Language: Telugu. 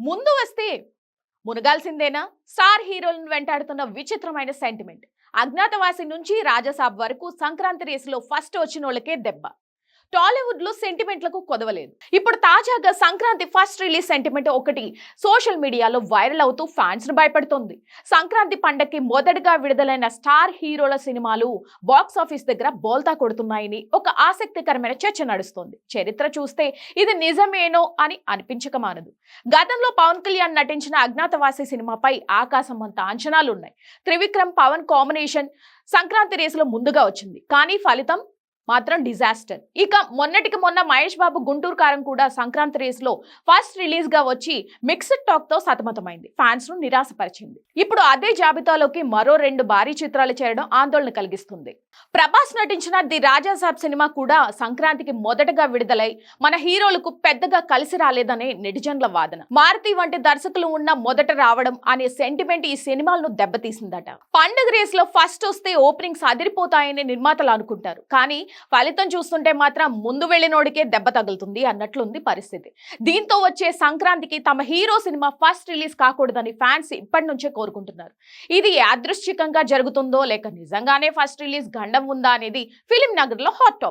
ముందు వస్తే మునగాల్సిందేనా? స్టార్ హీరోలను వెంటాడుతున్న విచిత్రమైన సెంటిమెంట్. అజ్ఞాతవాసి నుంచి రాజసాబ్ వరకు సంక్రాంతి రేసులో ఫస్ట్ వచ్చిన వాళ్ళకే దెబ్బ. టాలీవుడ్లో సెంటిమెంట్లకు కొదవలేదు. ఇప్పుడు తాజాగా సంక్రాంతి ఫస్ట్ రిలీజ్ సెంటిమెంట్ ఒకటి సోషల్ మీడియాలో వైరల్ అవుతూ ఫ్యాన్స్ను భయపడుతుంది. సంక్రాంతి పండగకి మొదటగా విడుదలైన స్టార్ హీరోల సినిమాలు బాక్స్ ఆఫీస్ దగ్గర బోల్తా కొడుతున్నాయని ఒక ఆసక్తికరమైన చర్చ నడుస్తోంది. చరిత్ర చూస్తే ఇది నిజమేనో అని అనిపించక మానదు. గతంలో పవన్ కళ్యాణ్ నటించిన అజ్ఞాతవాసి సినిమాపై ఆకాశం అంత అంచనాలున్నాయి. త్రివిక్రమ్ పవన్ కాంబినేషన్ సంక్రాంతి రేసులో ముందుగా వచ్చింది. కానీ ఫలితం మాత్రం డిజాస్టర్. ఇక మొన్నటికి మొన్న మహేష్ బాబు గుంటూరు కారం కూడా సంక్రాంతి రేసులో ఫస్ట్ రిలీజ్గా వచ్చి మిక్స్డ్ టాక్తో సతమతమైంది. ఫ్యాన్స్ను నిరాశపరిచింది. ఇప్పుడు అదే జాబితాలోకి మరో రెండు భారీ చిత్రాలు చేరడం ఆందోళన కలిగిస్తుంది. ప్రభాస్ నటించిన ది రాజాసాబ్ సినిమా కూడా సంక్రాంతికి మొదటగా విడుదలై మన హీరోలకు పెద్దగా కలిసి రాలేదనే నెటిజన్ల వాదన. మారుతి వంటి దర్శకులు ఉన్న మొదట రావడం అనే సెంటిమెంట్ ఈ సినిమాలను దెబ్బతీసిందట. పండుగ రేస్లో ఫస్ట్ వస్తే ఓపెనింగ్స్ అదిరిపోతాయని నిర్మాతలు అనుకుంటారు. కానీ ఫలితం చూస్తుంటే మాత్రం ముందు వెళ్ళినోడికే దెబ్బ తగులుతుంది అన్నట్లుంది పరిస్థితి. దీంతో వచ్చే సంక్రాంతికి తమ హీరో సినిమా ఫస్ట్ రిలీజ్ కాకూడదని ఫ్యాన్స్ ఇప్పటి నుంచే కోరుకుంటున్నారు. ఇది యాదృశ్చికంగా జరుగుతుందో లేక నిజంగానే ఫస్ట్ రిలీజ్ గండం ఉందా అనేది ఫిలిం నగర్లో హాట్ టాపిక్.